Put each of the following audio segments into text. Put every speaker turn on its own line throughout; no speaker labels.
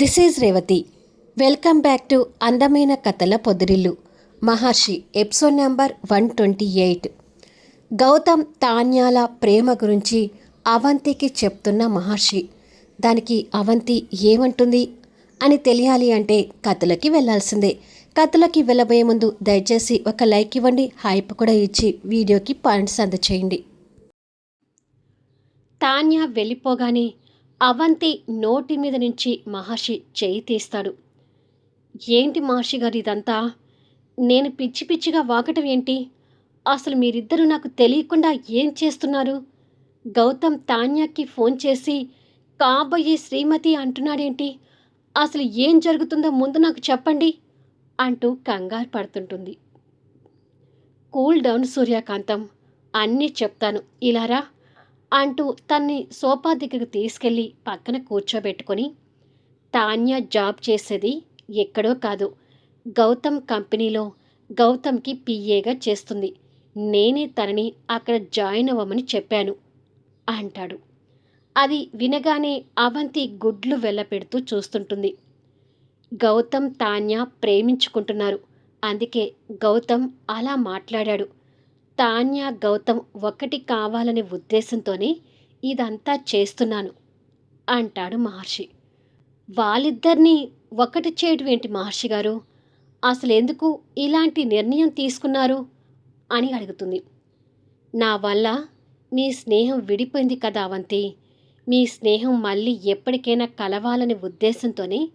This is Revathi. Welcome back to అందమైన కథల పొదిరిల్లు. Maharshi episode number one twenty eight. Gautham తాన్యాల ప్రేమ గురించి అవంతికి చెప్తున్న మహర్షి దానికి అవంతి ఏమంటుంది అని తెలియాలి అంటే కథలకి వెళ్ళాల్సిందే కథలకి వెళ్ళబోయే ముందు దయచేసి ఒక లైక్ ఇవ్వండి హైప్ కూడా ఇచ్చి వీడియోకి పాయింట్స్ అందచేయండి. తాన్య వెళ్ళిపోగానే అవంతి నోటి మీద నుంచి మహర్షి చేయి తీస్తాడు. ఏంటి మహర్షి గారు ఇదంతా? నేను పిచ్చి పిచ్చిగా వాగటం ఏంటి? అసలు మీరిద్దరూ నాకు తెలియకుండా ఏం చేస్తున్నారు? గౌతమ్ తాన్యాకి ఫోన్ చేసి కాబోయే శ్రీమతి అంటున్నాడేంటి? అసలు ఏం జరుగుతుందో ముందు నాకు చెప్పండి అంటూ కంగారు పడుతుంటుంది. కూల్ డౌన్ సూర్యకాంతం అన్నీ చెప్తాను. ఇలారా అంటూ తన్ని సోఫా దగ్గరకు తీసుకెళ్ళి పక్కన కూర్చోబెట్టుకొని తాన్య జాబ్ చేసేది ఎక్కడో కాదు. గౌతమ్ కంపెనీలో గౌతమ్కి పిఏగా చేస్తుంది. నేనే తనని అక్కడ జాయిన్ అవ్వమని చెప్పాను అంటాడు. అది వినగానే అవంతి గుడ్లు వెళ్ళపెడుతూ చూస్తుంటుంది. గౌతమ్ తాన్య ప్రేమించుకుంటున్నారు. అందుకే గౌతమ్ అలా మాట్లాడాడు. తాన్య గౌతమ్ ఒకటి కావాలనే ఉద్దేశంతోనే ఇదంతా చేస్తున్నాను అంటాడు మహర్షి. వాళ్ళిద్దరినీ ఒకటి చేయడం ఏంటి మహర్షి గారు? అసలు ఎందుకు ఇలాంటి నిర్ణయం తీసుకున్నారు? అని అడుగుతుంది. నా వల్ల మీ స్నేహం విడిపోయింది కదా అవంతి మీ స్నేహం మళ్ళీ ఎప్పటికైనా కలవాలనే ఉద్దేశంతోనే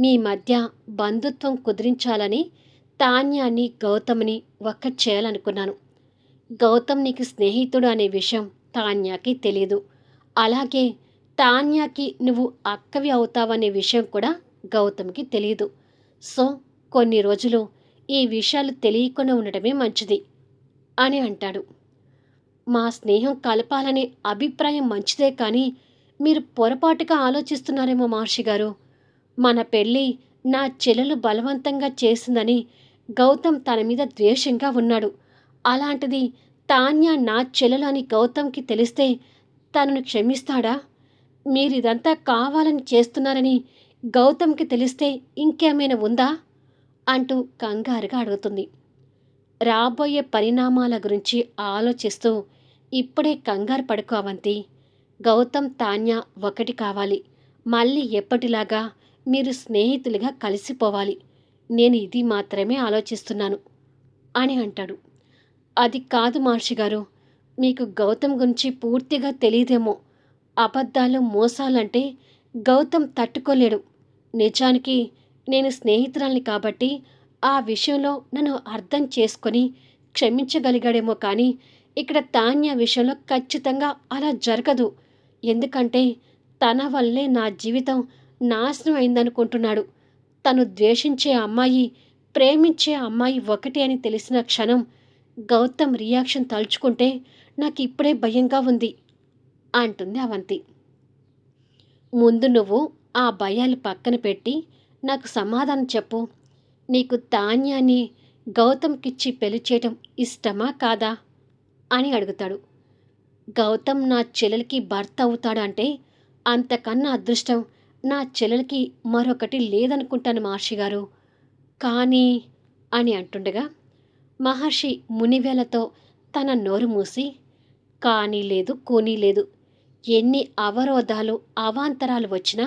మీ మధ్య బంధుత్వం కుదిరించాలని తాన్యాన్ని గౌతమ్ని ఒక్కటి చేయాలనుకున్నాను. గౌతమ్ నీకు స్నేహితుడు అనే విషయం తాన్యాకి తెలియదు అలాగే తాన్యాకి నువ్వు అక్కవి అవుతావనే విషయం కూడా గౌతమ్కి తెలియదు సో కొన్ని రోజులు ఈ విషయాలు తెలియకుండా ఉండటమే మంచిది అని అంటాడు. మా స్నేహం కలపాలనే అభిప్రాయం మంచిదే కానీ మీరు పొరపాటుగా ఆలోచిస్తున్నారేమో మహర్షి గారు. మన పెళ్ళి నా చెల్లెలు బలవంతంగా చేసిందని గౌతమ్ తన మీద ద్వేషంగా ఉన్నాడు. అలాంటిది తాన్య నా చెల్లెలు అని గౌతమ్కి తెలిస్తే తనను క్షమిస్తాడా? మీరిదంతా కావాలని చేస్తున్నారని గౌతమ్కి తెలిస్తే ఇంకేమైనా ఉందా? అంటూ కంగారుగా అడుగుతుంది. రాబోయే పరిణామాల గురించి ఆలోచిస్తూ ఇప్పుడే కంగారు పడుకోవంతి గౌతమ్ తాన్య ఒకటి కావాలి. మళ్ళీ ఎప్పటిలాగా మీరు స్నేహితులుగా కలిసిపోవాలి. నేను ఇది మాత్రమే ఆలోచిస్తున్నాను అని అంటాడు. అది కాదు మహర్షి గారు. మీకు గౌతమ్ గురించి పూర్తిగా తెలియదేమో అబద్ధాలు మోసాలంటే గౌతమ్ తట్టుకోలేడు. నిజానికి నేను స్నేహితురాల్ని కాబట్టి ఆ విషయంలో నన్ను అర్థం చేసుకొని క్షమించగలిగాడేమో కానీ ఇక్కడ తాన్య విషయంలో ఖచ్చితంగా అలా జరగదు. ఎందుకంటే తన వల్లే నా జీవితం నాశనం అయిందనుకుంటున్నాడు. తను ద్వేషించే అమ్మాయి ప్రేమించే అమ్మాయి ఒకటి అని తెలిసిన క్షణం గౌతమ్ రియాక్షన్ తలుచుకుంటే నాకు ఇప్పుడే భయంగా ఉంది అంటుంది అవంతి. ముందు నువ్వు ఆ భయాలు పక్కన పెట్టి నాకు సమాధానం చెప్పు. నీకు ధాన్యాన్ని గౌతమ్కిచ్చి పెళ్ళి చేయటం ఇష్టమా కాదా అని అడుగుతాడు. గౌతమ్ నా చెల్లెలకి భర్త అవుతాడంటే అంతకన్నా అదృష్టం నా చెల్లెలకి మరొకటి లేదనుకుంటాను మహర్షి గారు. కానీ అని అంటుండగా మహర్షి మునివేలతో తన నోరు మూసి కానీ లేదు కూనీ లేదు. ఎన్ని అవరోధాలు అవాంతరాలు వచ్చినా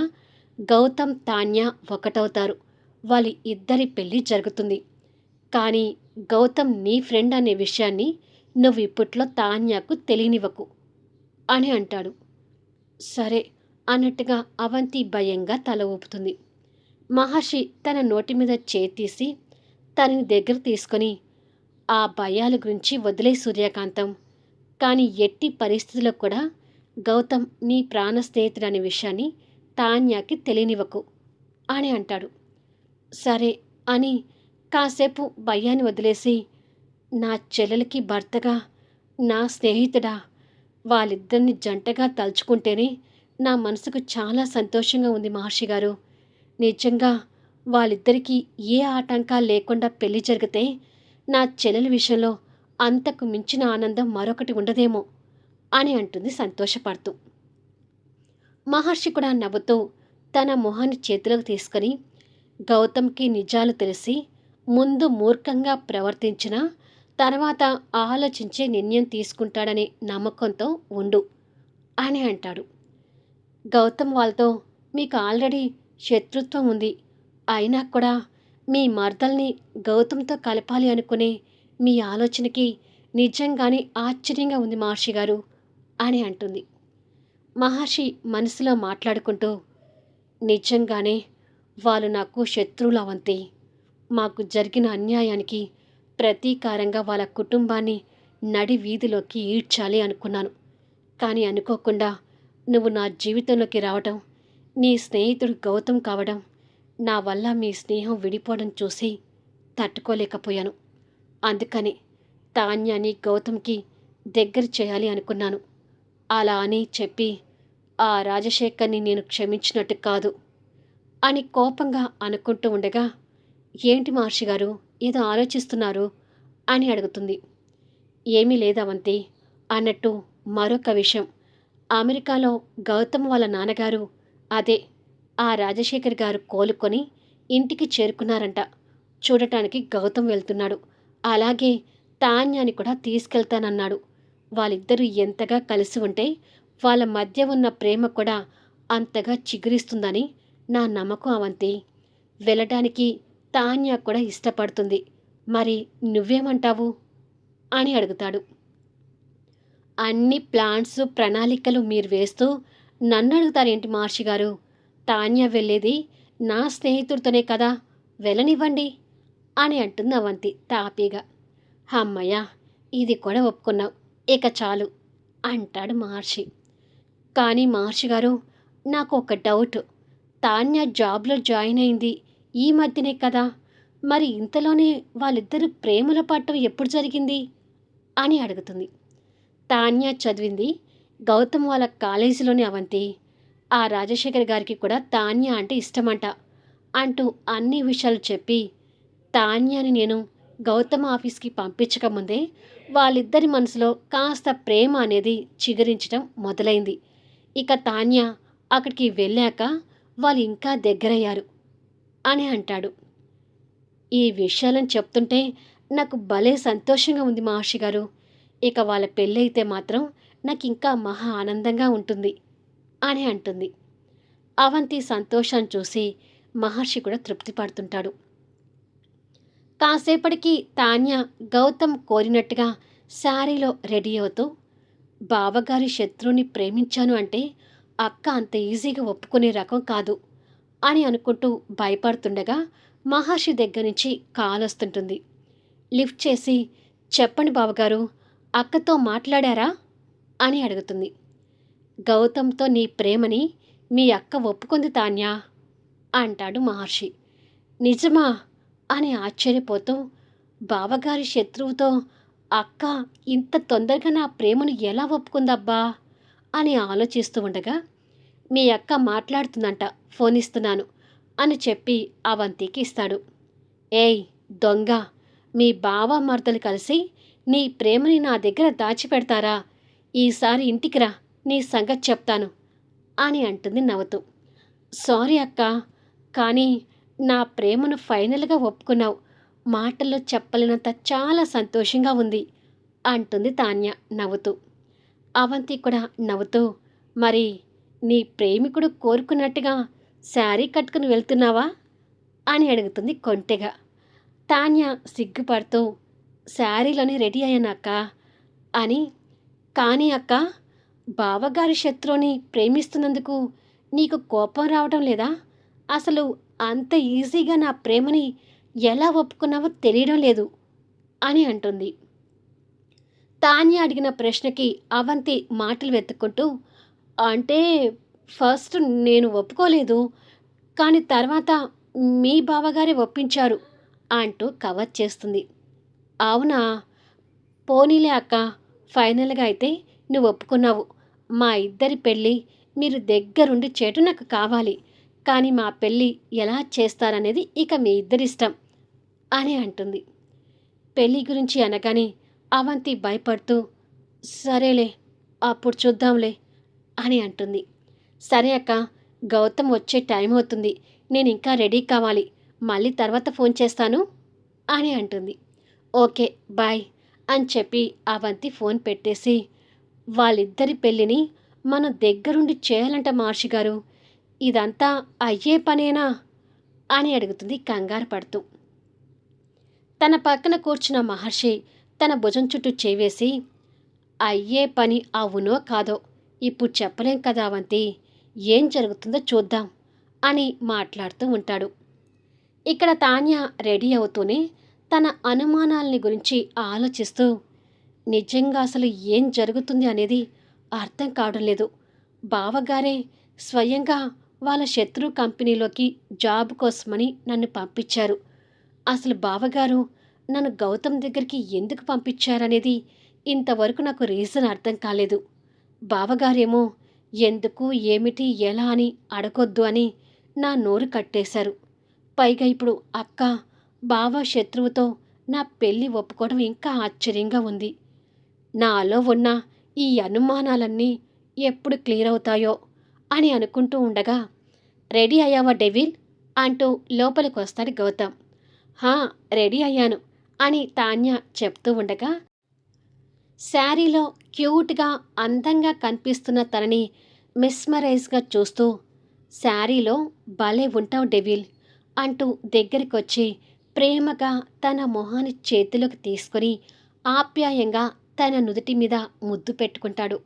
గౌతమ్ తాన్య ఒకటవుతారు. వాళ్ళ ఇద్దరి పెళ్ళి జరుగుతుంది. కానీ గౌతమ్ నీ ఫ్రెండ్ అనే విషయాన్ని నువ్వు ఇప్పట్లో తాన్యాకు తెలియనివ్వకు అని అంటాడు. సరే అన్నట్టుగా అవంతి భయంగా తల ఊపుతుంది. మహర్షి తన నోటి మీద చేతీసి తనని దగ్గర తీసుకొని ఆ భయాల గురించి వదిలే సూర్యకాంతం. కానీ ఎట్టి పరిస్థితుల్లో కూడా గౌతమ్ నీ ప్రాణ స్నేహితుడు అనే విషయాన్ని తాన్యాకి తెలియనివ్వకు అని అంటాడు. సరే అని కాసేపు భయాన్ని వదిలేసి నా చెల్లెలకి భర్తగా నా స్నేహితుడా వాళ్ళిద్దరిని జంటగా తలుచుకుంటేనే నా మనసుకు చాలా సంతోషంగా ఉంది మహర్షి గారు. నిజంగా వాళ్ళిద్దరికీ ఏ ఆటంకాలు లేకుండా పెళ్ళి జరిగితే నా చెల్లెల విషయంలో అంతకు మించిన ఆనందం మరొకటి ఉండదేమో అని అంటుంది సంతోషపడుతూ. మహర్షి కూడా నవ్వుతూ తన మొహాన్ని చేతిలోకి తీసుకొని గౌతమ్కి నిజాలు తెలిసి ముందు మూర్ఖంగా ప్రవర్తించిన తర్వాత ఆలోచించే నిర్ణయం తీసుకుంటాడనే నమ్మకంతో ఉండు అని అంటాడు. గౌతమ్ వాళ్ళతో మీకు ఆల్రెడీ శత్రుత్వం ఉంది అయినా కూడా మీ మర్దల్ని గౌతమ్తో కలపాలి అనుకునే మీ ఆలోచనకి నిజంగానే ఆశ్చర్యంగా ఉంది మహర్షి గారు అని అంటుంది. మహర్షి మనసులో మాట్లాడుకుంటూ నిజంగానే వాళ్ళు నాకు శత్రువుల వంతి మాకు జరిగిన అన్యాయానికి ప్రతీకారంగా వాళ్ళ కుటుంబాన్ని నడి వీధిలోకి ఈడ్చాలి అనుకున్నాను. కానీ అనుకోకుండా నువ్వు నా జీవితంలోకి రావడం నీ స్నేహితుడు గౌతమ్ కావడం నా వల్ల మీ స్నేహం విడిపోవడం చూసి తట్టుకోలేకపోయాను. అందుకని తాన్యాని గౌతమ్కి దగ్గర చేయాలి అనుకున్నాను. అలా అని చెప్పి ఆ రాజశేఖర్ని నేను క్షమించినట్టు కాదు అని కోపంగా అనుకుంటూ ఉండగా ఏంటి మహర్షి గారు ఏదో ఆలోచిస్తున్నారు? అని అడుగుతుంది. ఏమీ లేదవంతి అన్నట్టు మరొక విషయం. అమెరికాలో గౌతమ్ వాళ్ళ నాన్నగారు అదే ఆ రాజశేఖర్ గారు కోలుకొని ఇంటికి చేరుకున్నారంట. చూడటానికి గౌతమ్ వెళ్తున్నాడు. అలాగే తాన్యాని కూడా తీసుకెళ్తానన్నాడు. వాళ్ళిద్దరూ ఎంతగా కలిసి ఉంటే వాళ్ళ మధ్య ఉన్న ప్రేమ కూడా అంతగా చిగురిస్తుందని నా నమ్మకం అవంతి. వెళ్ళటానికి తాన్య కూడా ఇష్టపడుతుంది. మరి నువ్వేమంటావు? అని అడుగుతాడు. అన్ని ప్లాన్స్ ప్రణాళికలు మీరు వేస్తూ నన్ను అడుగుతారేంటి మహర్షి గారు? తాన్య వెళ్ళేది నా స్నేహితుడితోనే కదా వెళ్ళనివ్వండి అని అంటుంది అవంతి తాపీగా. అమ్మయ్య ఇది కూడా ఒప్పుకున్నావు ఇక చాలు అంటాడు మహర్షి. కానీ మహర్షి గారు నాకు ఒక డౌట్ తాన్య జాబ్లో జాయిన్ అయింది ఈ మధ్యనే కదా మరి ఇంతలోనే వాళ్ళిద్దరు ప్రేమల పట్టం ఎప్పుడు జరిగింది అని అడుగుతుంది. తాన్య చదివింది గౌతమ్ వాళ్ళ కాలేజీలోనే అవంతి ఆ రాజశేఖర్ గారికి కూడా తాన్య అంటే ఇష్టమంట. అంటూ అన్ని విషయాలు చెప్పి తాన్యాని నేను గౌతమ్ ఆఫీస్కి పంపించకముందే వాళ్ళిద్దరి మనసులో కాస్త ప్రేమ అనేది చిగురించడం మొదలైంది. ఇక తాన్య అక్కడికి వెళ్ళాక వాళ్ళు ఇంకా దగ్గరయ్యారు అని అంటాడు. ఈ విషయాలను చెప్తుంటే నాకు భలే సంతోషంగా ఉంది మహర్షి గారు ఇక వాళ్ళ పెళ్ళైతే మాత్రం నాకు ఇంకా మహా ఆనందంగా ఉంటుంది. అని అంటుంది. అవంతి సంతోషాన్ని చూసి మహర్షి కూడా తృప్తి పడుతుంటాడు. కాసేపటికి తాన్య గౌతమ్ కోరినట్టుగా శారీలో రెడీ అవుతూ బావగారి శత్రువుని ప్రేమించాను అంటే అక్క అంత ఈజీగా ఒప్పుకునే రకం కాదు అని అనుకుంటూ భయపడుతుండగా మహర్షి దగ్గర నుంచి కాల్ వస్తుంటుంది. లిఫ్ట్ చేసి చెప్పండి బావగారు అక్కతో మాట్లాడారా? అని అడుగుతుంది. గౌతమ్తో నీ ప్రేమని మీ అక్క ఒప్పుకుంది తాన్యా? అంటాడు మహర్షి. నిజమా? అని ఆశ్చర్యపోతూ బావగారి శత్రువుతో అక్క ఇంత తొందరగా నా ప్రేమను ఎలా ఒప్పుకుందబ్బా? అని ఆలోచిస్తూ ఉండగా మీ అక్క మాట్లాడుతుందంట ఫోన్ ఇస్తున్నాను అని చెప్పి అవంతికి ఇస్తాడు. ఏయ్ దొంగ! మీ బావ మర్దలు కలిసి నీ ప్రేమని నా దగ్గర దాచిపెడతారా? ఈసారి ఇంటికి రా నీ సంగతి చెప్తాను అని అంటుంది నవ్వుతూ. సారీ అక్క కానీ నా ప్రేమను ఫైనల్గా ఒప్పుకున్నావు. మాటల్లో చెప్పలేనంత చాలా సంతోషంగా ఉంది అంటుంది తాన్య నవ్వుతూ. అవంతి కూడా నవ్వుతూ మరి నీ ప్రేమికుడు కోరుకున్నట్టుగా శారీ కట్టుకుని వెళ్తున్నావా అని అడుగుతుంది కొంటెగా. తాన్య సిగ్గుపడుతూ శారీలోనే రెడీ అయ్యానక్క అని కానీ అక్క బావగారి శత్రువుని ప్రేమిస్తున్నందుకు నీకు కోపం రావడం లేదా? అసలు అంత ఈజీగా నా ప్రేమని ఎలా ఒప్పుకున్నావో తెలియడం లేదు అని అంటుంది. తాన్య అడిగిన ప్రశ్నకి అవంతి మాటలు వెతుక్కుంటూ అంటే ఫస్ట్ నేను ఒప్పుకోలేదు కానీ తర్వాత మీ బావగారే ఒప్పించారు అంటూ కవర్ చేస్తుంది. అవునా? పోనీలే అక్క ఫైనల్గా అయితే నువ్వు ఒప్పుకున్నావు. మా ఇద్దరి పెళ్ళి మీరు దగ్గరుండి చేటు నాకు కావాలి. కానీ మా పెళ్ళి ఎలా చేస్తారనేది ఇక మీ ఇద్దరిష్టం అని అంటుంది. పెళ్ళి గురించి అనగానే అవంతి భయపడుతూ సరేలే అప్పుడు చూద్దాంలే అని అంటుంది. సరే అక్క గౌతమ్ వచ్చే టైం అవుతుంది. నేను ఇంకా రెడీ కావాలి. మళ్ళీ తర్వాత ఫోన్ చేస్తాను అని అంటుంది. ఓకే బాయ్ అని చెప్పి అవంతి ఫోన్ పెట్టేసి వాళ్ళిద్దరి పెళ్ళిని మనం దగ్గరుండి చేయాలంట మహర్షి గారు. ఇదంతా అయ్యే పనేనా? అని అడుగుతుంది కంగారు పడుతూ. తన పక్కన కూర్చున్న మహర్షి తన భుజం చుట్టూ చేవేసి అయ్యే పని అవునో కాదో ఇప్పుడు చెప్పలేం కదా అవంతి ఏం జరుగుతుందో చూద్దాం అని మాట్లాడుతూ ఉంటాడు. ఇక్కడ తాన్య రెడీ అవుతూనే తన అనుమానాలని గురించి ఆలోచిస్తూ నిజంగా అసలు ఏం జరుగుతుంది అనేది అర్థం కావడం లేదు. బావగారే స్వయంగా వాళ్ళ శత్రు కంపెనీలోకి జాబ్ కోసమని నన్ను పంపించారు. అసలు బావగారు నన్ను గౌతమ్ దగ్గరికి ఎందుకు పంపించారనేది ఇంతవరకు నాకు రీజన్ అర్థం కాలేదు. బావగారేమో ఎందుకు ఏమిటి ఎలా అని అడగొద్దు అని నా నోరు కట్టేశారు. పైగా ఇప్పుడు అక్క బావ శత్రువుతో నా పెళ్ళి ఒప్పుకోవడం ఇంకా ఆశ్చర్యంగా ఉంది. నాలో ఉన్న ఈ అనుమానాలన్నీ ఎప్పుడు క్లియర్ అవుతాయో అని అనుకుంటూ ఉండగా రెడీ అయ్యావా డెవిల్? అంటూ లోపలికి వస్తాడు గౌతమ్. హా రెడీ అయ్యాను అని తాన్య చెప్తూ ఉండగా శారీలో క్యూట్గా అందంగా కనిపిస్తున్న తనని మిస్మరైజ్గా చూస్తూ శారీలో భలే ఉంటావు డెవిల్ అంటూ దగ్గరికి వచ్చి ప్రేమగా తన మొహాన్ని చేతిలోకి తీసుకొని ఆప్యాయంగా తన నుదుటి మీద ముద్దు పెట్టుకుంటాడు.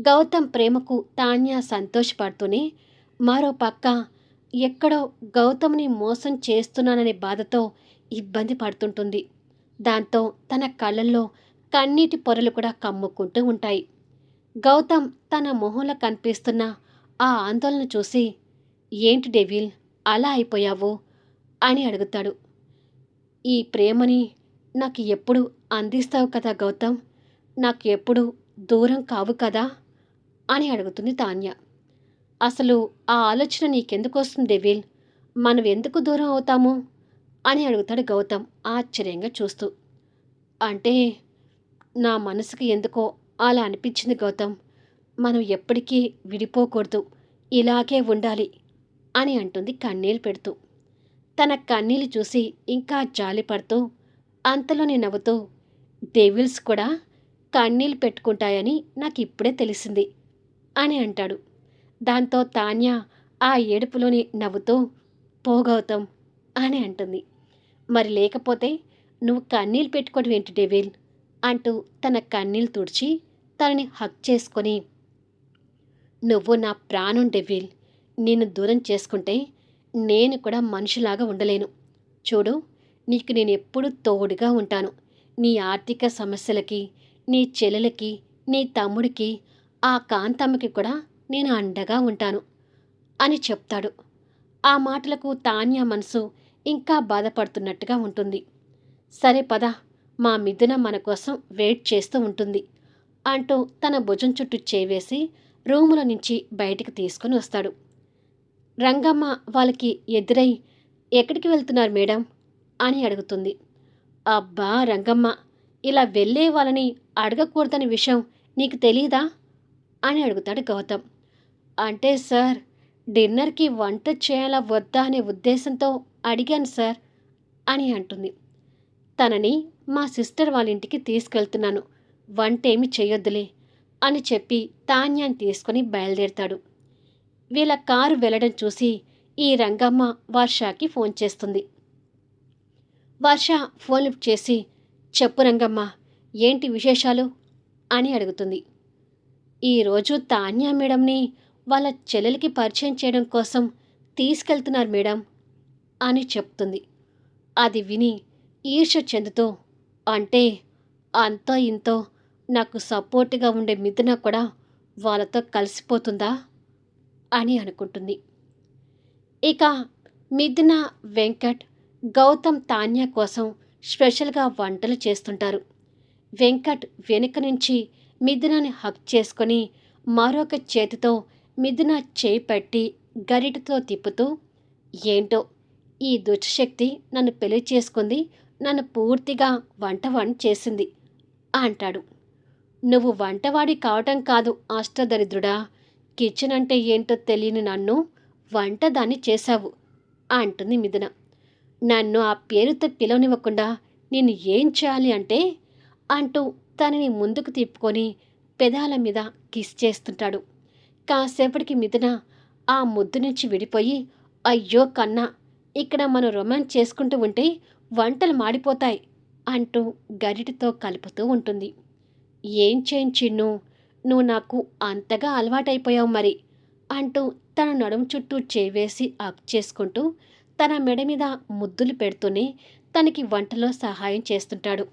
గౌతమ్ ప్రేమకు తాన్య సంతోషపడుతూనే మరో పక్క ఎక్కడో గౌతమ్ని మోసం చేస్తున్నాననే బాధతో ఇబ్బంది పడుతుంటుంది. దాంతో తన కళ్ళల్లో కన్నీటి పొరలు కూడా కమ్ముకుంటూ ఉంటాయి. గౌతమ్ తన మొహంలో కనిపిస్తున్న ఆ ఆందోళన చూసి ఏంటి డెవిల్ అలా అయిపోయావు? అని అడుగుతాడు. ఈ ప్రేమని నాకు ఎప్పుడు అందిస్తావు కదా గౌతమ్? నాకు ఎప్పుడు దూరం కావు కదా? అని అడుగుతుంది తాన్య. అసలు ఆ ఆలోచన నీకెందుకు వస్తుంది డెవిల్ మనం ఎందుకు దూరం అవుతాము? అని అడుగుతాడు గౌతమ్ ఆశ్చర్యంగా చూస్తూ. అంటే నా మనసుకి ఎందుకో అలా అనిపించింది గౌతమ్. మనం ఎప్పటికీ విడిపోకూడదు. ఇలాగే ఉండాలి అని అంటుంది కన్నీళ్ళు పెడుతూ. తన కన్నీళ్ళు చూసి ఇంకా జాలి పడుతూ అంతలోనే నవ్వుతూ డెవిల్స్ కూడా కన్నీళ్ళు పెట్టుకుంటాయని నాకు ఇప్పుడే తెలిసింది అని అంటాడు. దాంతో తాన్య ఆ ఏడుపులోని నవ్వుతూ పోగవుతాం అని అంటుంది. మరి లేకపోతే నువ్వు కన్నీళ్ళు పెట్టుకోవడం ఏంటి డెవిల్? అంటూ తన కన్నీళ్ళు తుడిచి తనని హక్ చేసుకొని నువ్వు నా ప్రాణం డెవిల్. నిన్ను దూరం చేసుకుంటే నేను కూడా మనిషిలాగా ఉండలేను. చూడు నీకు నేను ఎప్పుడు తోడుగా ఉంటాను. నీ ఆర్థిక సమస్యలకి నీ చెల్లెలకి నీ తమ్ముడికి ఆ కాంతమ్మకి కూడా నేను అండగా ఉంటాను అని చెప్తాడు. ఆ మాటలకు తాన్య మనసు ఇంకా బాధపడుతున్నట్టుగా ఉంటుంది. సరే పద మా మిథున మన కోసం వెయిట్ చేస్తూ ఉంటుంది అంటూ తన భుజం చుట్టూ చేవేసి రూములో నుంచి బయటికి తీసుకొని వస్తాడు. రంగమ్మ వాళ్ళకి ఎదురై ఎక్కడికి వెళ్తున్నారు మేడం? అని అడుగుతుంది. అబ్బా రంగమ్మ ఇలా వెళ్ళే వాళ్ళని అడగకూడదని విషయం నీకు తెలీదా? అని అడుగుతాడు గౌతమ్. అంటే సార్ డిన్నర్కి వంట చేయాలా వద్దా అనే ఉద్దేశంతో అడిగాను సార్ అని అంటుంది. తనని మా సిస్టర్ వాళ్ళ ఇంటికి తీసుకెళ్తున్నాను వంట ఏమి చేయొద్దులే అని చెప్పి తాన్యాన్ని తీసుకొని బయలుదేరుతాడు. వీళ్ళ కారు వెళ్ళడం చూసి ఈ రంగమ్మ వర్షకి ఫోన్ చేస్తుంది. వర్ష ఫోన్ లిఫ్ట్ చేసి చెప్పు రంగమ్మ ఏంటి విశేషాలు? అని అడుగుతుంది. ఈరోజు తాన్యా మేడంని వాళ్ళ చెల్లెలకి పరిచయం చేయడం కోసం తీసుకెళ్తున్నారు మేడం అని చెప్తుంది. అది విని ఈర్ష చెందుతూ అంటే అంతో ఇంతో నాకు సపోర్ట్గా ఉండే మిథున కూడా వాళ్ళతో కలిసిపోతుందా? అని అనుకుంటుంది. ఇక మిథున వెంకట్ గౌతమ్ తాన్య కోసం స్పెషల్గా వంటలు చేస్తుంటారు. వెంకట్ వెనుక నుంచి మిథునని హక్ చేసుకొని మరొక చేతితో మిథున చేయి పట్టి గరిటతో తిప్పుతూ ఏంటో ఈ దుష్టశక్తి నన్ను పెళ్ళి చేసుకుంది నన్ను పూర్తిగా వంటవాణి చేసింది అంటాడు. నువ్వు వంటవాడి కావటం కాదు అష్టదరిద్రుడా కిచెన్ అంటే ఏంటో తెలియని నన్ను వంట దాన్ని చేశావు అంటుంది మిథున. నన్ను ఆ పేరుతో పిలవనివ్వకుండా నేను ఏం చేయాలి అంటే అంటూ తనని ముందుకు తిప్పుకొని పెదాల మీద కిస్ చేస్తుంటాడు. కాసేపటికి మిథున ఆ ముద్దు నుంచి విడిపోయి అయ్యో కన్నా ఇక్కడ మనం రొమాన్స్ చేసుకుంటూ ఉంటే వంటలు మాడిపోతాయి అంటూ గరిటితో కలుపుతూ ఉంటుంది. ఏం చేయను చిన్ను నువ్వు నాకు అంతగా అలవాటైపోయావు మరి అంటూ తన నడుము చుట్టూ చేవేసి అప్ చేసుకుంటూ తన మెడ మీద ముద్దులు పెడుతూనే తనకి వంటలో సహాయం చేస్తుంటాడు.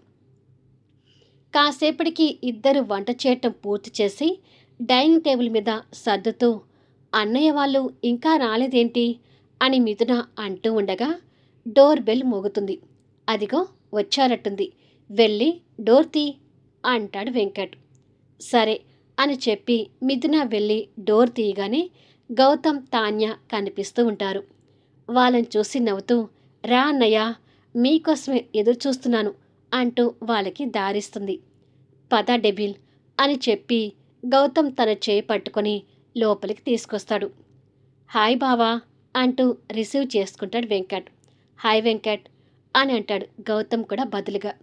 కాసేపటికి ఇద్దరు వంట చేయటం పూర్తి చేసి డైనింగ్ టేబుల్ మీద సర్దుతూ అన్నయ్య వాళ్ళు ఇంకా రాలేదేంటి? అని మిథున అంటూ ఉండగా డోర్ బెల్ మోగుతుంది. అదిగో వచ్చారట్టుంది. వెళ్ళి డోర్ తీ అంటాడు వెంకట్. సరే అని చెప్పి మిథున వెళ్ళి డోర్ తీయగానే గౌతమ్ తాన్య కనిపిస్తూ ఉంటారు. వాళ్ళని చూసి నవ్వుతూ రా అన్నయ్య మీకోసమే ఎదురు చూస్తున్నాను అంటూ వాళ్ళకి దారిస్తుంది. పద డెబిల్ అని చెప్పి గౌతమ్ తన చేయి పట్టుకొని లోపలికి తీసుకొస్తాడు. హాయ్ బావా అంటూ రిసీవ్ చేసుకుంటాడు వెంకట్. హాయ్ వెంకట్ అని అంటాడు గౌతమ్ కూడా బదులుగా.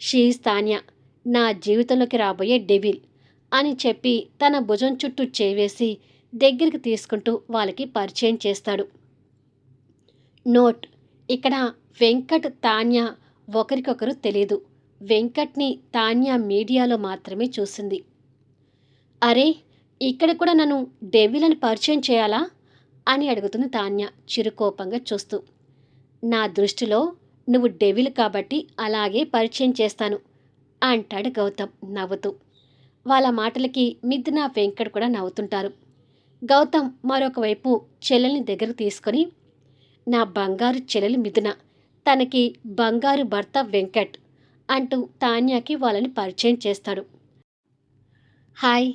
షీ తాన్య నా జీవితంలోకి రాబోయే డెవిల్ అని చెప్పి తన భుజం చుట్టూ చేవేసి దగ్గరికి తీసుకుంటూ వాళ్ళకి పరిచయం చేస్తాడు. నోట్ ఇక్కడ వెంకట్ తాన్య ఒకరికొకరు తెలియదు వెంకట్ని తాన్య మీడియాలో మాత్రమే చూసింది. అరే ఇక్కడ కూడా నన్ను డెవిలను పరిచయం చేయాలా? అని అడుగుతుంది తాన్య చిరుకోపంగా చూస్తూ. నా దృష్టిలో నువ్వు డెవిల్ కాబట్టి అలాగే పరిచయం చేస్తాను అంటాడు గౌతమ్ నవ్వుతూ. వాళ్ళ మాటలకి మిథున వెంకట్ కూడా నవ్వుతుంటారు. గౌతమ్ మరొకవైపు చెల్లెల్ని దగ్గరకు తీసుకొని నా బంగారు చెల్లెలు మిథున తనకి బంగారు భర్త వెంకట్ అంటూ తాన్యాకి వాళ్ళని పరిచయం చేస్తాడు. హాయ్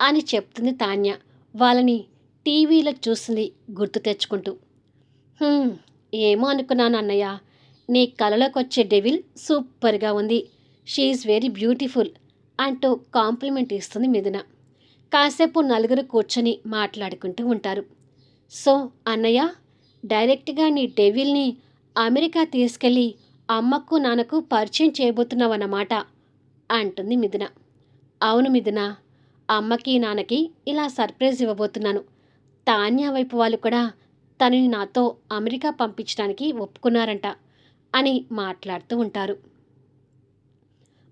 అని చెప్తుంది తాన్య. వాళ్ళని టీవీలో చూసింది గుర్తు తెచ్చుకుంటూ. ఏమో అనుకున్నాను అన్నయ్య. నీ కలలోకి వచ్చే డెవిల్ సూపర్గా ఉంది. షీఈ్ వెరీ బ్యూటిఫుల్ అంటూ కాంప్లిమెంట్ ఇస్తుంది మిథున. కాసేపు నలుగురు కూర్చొని మాట్లాడుకుంటూ ఉంటారు. సో అన్నయ్య డైరెక్ట్గా నీ డెవిల్ని అమెరికా తీసుకెళ్ళి అమ్మకు నాన్నకు పరిచయం చేయబోతున్నావన్నమాట అంటుంది మిథున. అవును మిథున అమ్మకి నాన్నకి ఇలా సర్ప్రైజ్ ఇవ్వబోతున్నాను. తాన్యా వైపు వాళ్ళు కూడా తనని నాతో అమెరికా పంపించడానికి ఒప్పుకున్నారంట అని మాట్లాడుతూ ఉంటారు.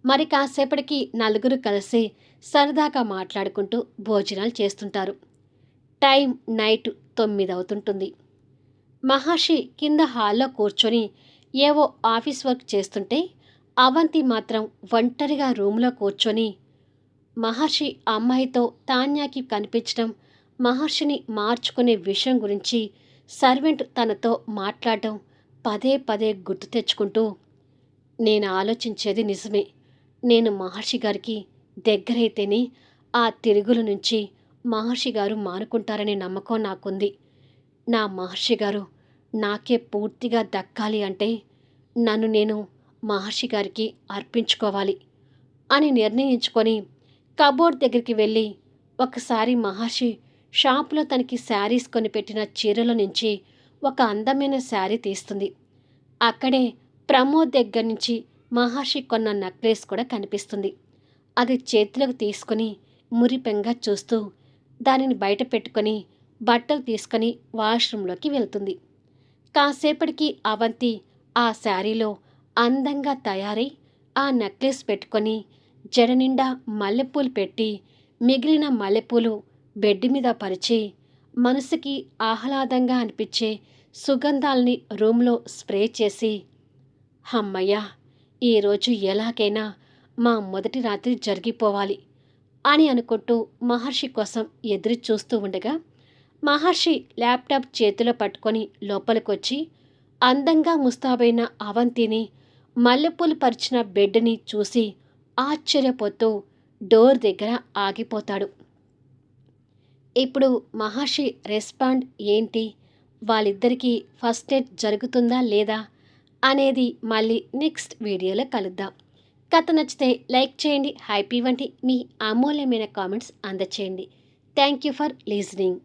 మరి కాసేపటికి నలుగురు కలిసి సరదాగా మాట్లాడుకుంటూ భోజనాలు చేస్తుంటారు. టైం నైట్ తొమ్మిది అవుతుంటుంది. మహర్షి కింద హాల్లో కూర్చొని ఏవో ఆఫీస్ వర్క్ చేస్తుంటే అవంతి మాత్రం ఒంటరిగా రూమ్లో కూర్చొని మహర్షి అమ్మాయితో తాన్యాకి కనిపించడం మహర్షిని మార్చుకునే విషయం గురించి సర్వెంట్ తనతో మాట్లాడడం పదే పదే గుర్తు తెచ్చుకుంటూ నేను ఆలోచించేది నిజమే. నేను మహర్షి గారికి దగ్గరైతేనే ఆ తిరుగుల నుంచి మహర్షి గారు మానుకుంటారనే నమ్మకం నాకుంది. నా మహర్షి గారు నాకే పూర్తిగా దక్కాలి అంటే నన్ను నేను మహర్షి గారికి అర్పించుకోవాలి అని నిర్ణయించుకొని కబోర్డ్ దగ్గరికి వెళ్ళి ఒకసారి మహర్షి షాప్లో తనకి శారీస్ కొనిపెట్టిన చీరల నుంచి ఒక అందమైన శారీ తీస్తుంది. అక్కడే ప్రమోద్ దగ్గర నుంచి మహర్షి కొన్న నెక్లెస్ కూడా కనిపిస్తుంది. అది చేతిలోకి తీసుకొని మురిపెంగా చూస్తూ దానిని బయట పెట్టుకొని బట్టలు తీసుకొని వాష్రూంలోకి వెళ్తుంది. కాసేపటికి అవంతి ఆ శారీలో అందంగా తయారై ఆ నెక్లెస్ పెట్టుకొని జడ నిండా మల్లెపూలు పెట్టి మిగిలిన మల్లెపూలు బెడ్ మీద పరిచి మనసుకి ఆహ్లాదంగా అనిపించే సుగంధాల్ని రూమ్లో స్ప్రే చేసి హమ్మయ్యా ఈరోజు ఎలాగైనా మా మొదటి రాత్రి జరిగిపోవాలి అని అనుకుంటూ మహర్షి కోసం ఎదురు చూస్తూ ఉండగా మహర్షి ల్యాప్టాప్ చేతిలో పట్టుకొని లోపలికొచ్చి అందంగా ముస్తాబైన అవంతిని మల్లెపూలు పరిచిన బెడ్ని చూసి ఆశ్చర్యపోతూ డోర్ దగ్గర ఆగిపోతాడు. ఇప్పుడు మహర్షి రెస్పాండ్ ఏంటి? వాళ్ళిద్దరికీ ఫస్ట్ ఎయిడ్ జరుగుతుందా లేదా? అనేది మళ్ళీ నెక్స్ట్ వీడియోలో కలుద్దాం. కథ నచ్చితే లైక్ చేయండి హ్యాపీ వంటి మీ అమూల్యమైన comments అందచేయండి. Thank you for listening.